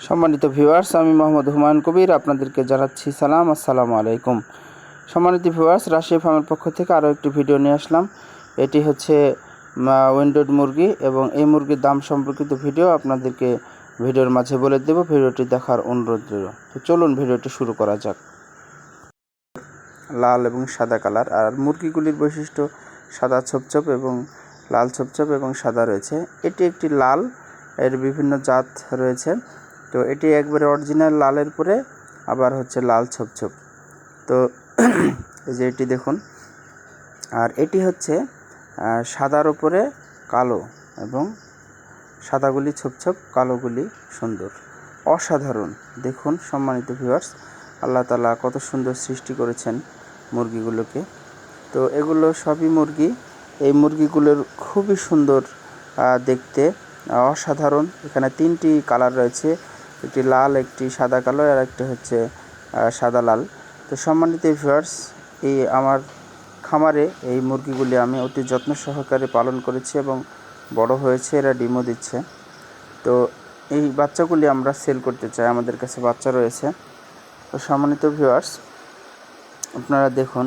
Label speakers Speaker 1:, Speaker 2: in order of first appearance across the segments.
Speaker 1: সম্মানিত ভিউয়ার্স আমি মোহাম্মদ হুমায়ুন কবির, আপনাদেরকে জানাচ্ছি সালাম, আসসালামু আলাইকুম। সম্মানিত ভিউয়ার্স রাশিয়া ফার্মের পক্ষ থেকে আরও একটি ভিডিও নিয়ে আসলাম। এটি হচ্ছে উইন্ডোড মুরগি এবং এই মুরগির দাম সম্পর্কিত ভিডিও আপনাদেরকে ভিডিওর মাঝে বলে দেব। ভিডিওটি দেখার অনুরোধ রইল। তো চলুন ভিডিওটি শুরু করা যাক। লাল এবং সাদা কালার। আর মুরগিগুলির বৈশিষ্ট্য, সাদা ছোপছোপ এবং লাল ছোপছোপ এবং সাদা রয়েছে। এটি একটি লাল, এর বিভিন্ন জাত রয়েছে। তো এটি একবারে অরিজিনাল লালের পরে আবার হচ্ছে লাল ছোপ ছোপ। তো এই যে এটি দেখুন। আর এটি হচ্ছে সাদার ওপরে কালো এবং সাদাগুলি ছোপ ছোপ, কালোগুলি সুন্দর। অসাধারণ। দেখুন, সম্মানিত ভিউয়ার্স আল্লাহ তালা কত সুন্দর সৃষ্টি করেছেন মুরগিগুলোকে। তো এগুলো সবই মুরগি। এই মুরগিগুলোর খুবই সুন্দর দেখতে অসাধারণ। এখানে তিনটি কালার রয়েছে। একটি লাল, একটি সাদা কালো, আর একটি হচ্ছে সাদা লাল। তো সম্মানিত ভিউয়ার্স এই আমার খামারে এই মুরগিগুলি আমি অতি যত্ন সহকারে পালন করেছি এবং বড় হয়েছে, এরা ডিমও দিচ্ছে। তো এই বাচ্চাগুলি আমরা সেল করতে চাই, আমাদের কাছে বাচ্চা রয়েছে। তো সম্মানিত ভিউয়ার্স আপনারা দেখুন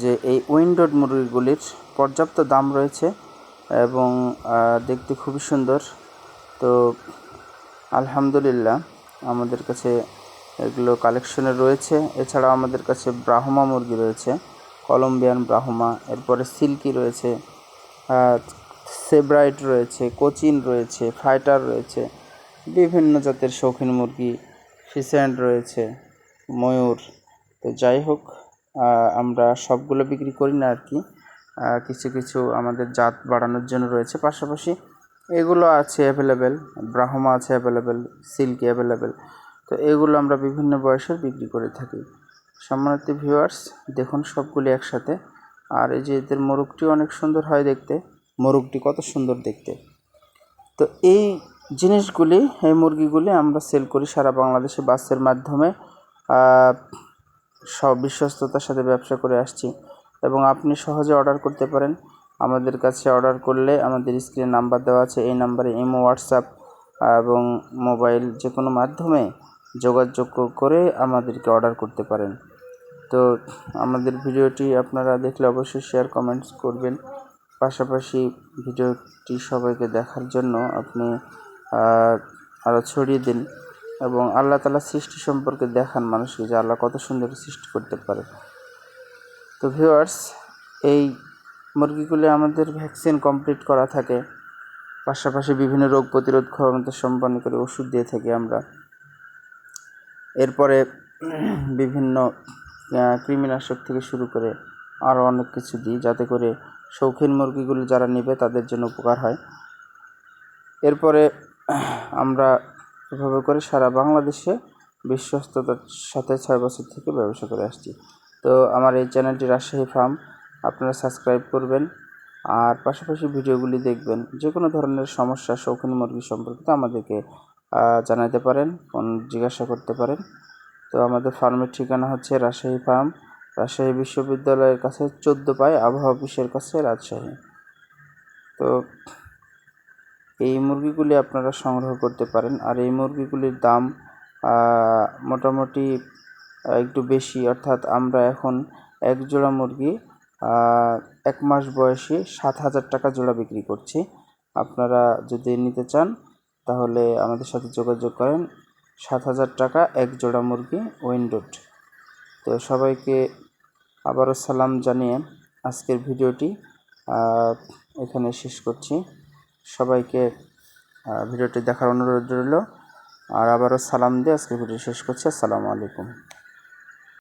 Speaker 1: যে এই উইন্ডোড মুরগিগুলির পর্যাপ্ত দাম রয়েছে এবং দেখতে খুবই সুন্দর। তো আলহামদুলিল্লাহ, আমাদের কাছে এগুলো কালেকশনে রয়েছে। এছাড়াও আমাদের কাছে ব্রাহ্মা মুরগি রয়েছে, কলম্বিয়ান ব্রাহ্মা, এরপরে সিল্কি রয়েছে সেব্রাইট রয়েছে, কোচিন রয়েছে ফাইটার রয়েছে, বিভিন্ন জাতের শৌখিন মুরগি ফিসেন্ট রয়েছে, ময়ূর। তো যাই হোক আমরা সবগুলো বিক্রি করি না আর কি। কিছু কিছু আমাদের জাত বাড়ানোর জন্য রয়েছে। পাশাপাশি এগুলো আছে অ্যাভেলেবেল ব্রাহ্মা আছে অ্যাভেলেবেল সিল্কি অ্যাভেলেবেল তো এগুলো আমরা বিভিন্ন বয়সের বিক্রি করে থাকি। সম্মানিত ভিউয়ার্স দেখুন সবগুলি একসাথে। আর এই যে এদের মোরগটি অনেক সুন্দর হয় দেখতে, মোরগটি কত সুন্দর দেখতে। তো এই জিনিসগুলি, এই মুরগিগুলি আমরা সেল করি সারা বাংলাদেশে বাসের মাধ্যমে। সব বিশ্বস্ততার সাথে ব্যবসা করে আসছি। এবং আপনি সহজে অর্ডার করতে পারেন। আমাদের কাছে অর্ডার করলে আমাদের স্ক্রিনে নাম্বার দেওয়া আছে। এই নাম্বারে ইমো, হোয়াটসঅ্যাপ এবং মোবাইল যে কোনো মাধ্যমে যোগাযোগ করে আমাদেরকে অর্ডার করতে পারেন। তো আমাদের ভিডিওটি আপনারা দেখলে অবশ্যই শেয়ার, কমেন্টস করবেন। পাশাপাশি ভিডিওটি সবাইকে দেখার জন্য আপনি আরও ছড়িয়ে দিন এবং আল্লাহ তালা সৃষ্টি সম্পর্কে দেখান মানুষকে যে আল্লাহ কত সুন্দর সৃষ্টি করতে পারে। তো ভিউয়ার্স, এই মুরগিগুলি আমাদের ভ্যাকসিন কমপ্লিট করা থাকে। পাশাপাশি বিভিন্ন রোগ প্রতিরোধ ক্ষমতা সম্পন্ন করে ওষুধ দিয়ে থাকি আমরা। এরপরে বিভিন্ন কৃমিনাশক থেকে শুরু করে আরও অনেক কিছু দিই যাতে করে শৌখিন মুরগিগুলি যারা নেবে তাদের জন্য উপকার হয়। এরপরে আমরা এভাবে করে সারা বাংলাদেশে বিশ্বস্ততার সাথে ছয় বছর থেকে ব্যবসা করে আসছি। তো আমার এই চ্যানেলটি রাজশাহী ফার্ম। আপনারা সাবস্ক্রাইব করবেন আর পাশাপাশি ভিডিওগুলি দেখবেন। যে কোনো ধরনের সমস্যা শৌখিন মুরগি সম্পর্কিত আমাদেরকে জানাতে পারেন, ফোন জিজ্ঞাসা করতে পারেন। তো আমাদের ফার্মের ঠিকানা হচ্ছে রাজশাহী ফার্ম, রাজশাহী বিশ্ববিদ্যালয়ের কাছে চোদ্দ পায় আবহাওয়া অফিসের কাছে রাজশাহী। তো এই মুরগিগুলি আপনারা সংগ্রহ করতে পারেন আর এই মুরগিগুলির দাম মোটামুটি একটু বেশি। অর্থাৎ আমরা এখন এক জোড়া মুরগি এক মাস বয়সী সাত হাজার টাকা জোড়া বিক্রি করছি। আপনারা যদি নিতে চান, তাহলে আমাদের সাথে যোগাযোগ করেন। সাত হাজার টাকা এক জোড়া মুরগি উইন্ডোড। তো সবাইকে আবারও সালাম জানিয়ে আজকের ভিডিওটি এখানে শেষ করছি। সবাইকে ভিডিওটি দেখার অনুরোধ রইল। আর আবারও সালাম দিয়ে আজকের ভিডিও শেষ করছি। আসসালামু আলাইকুম।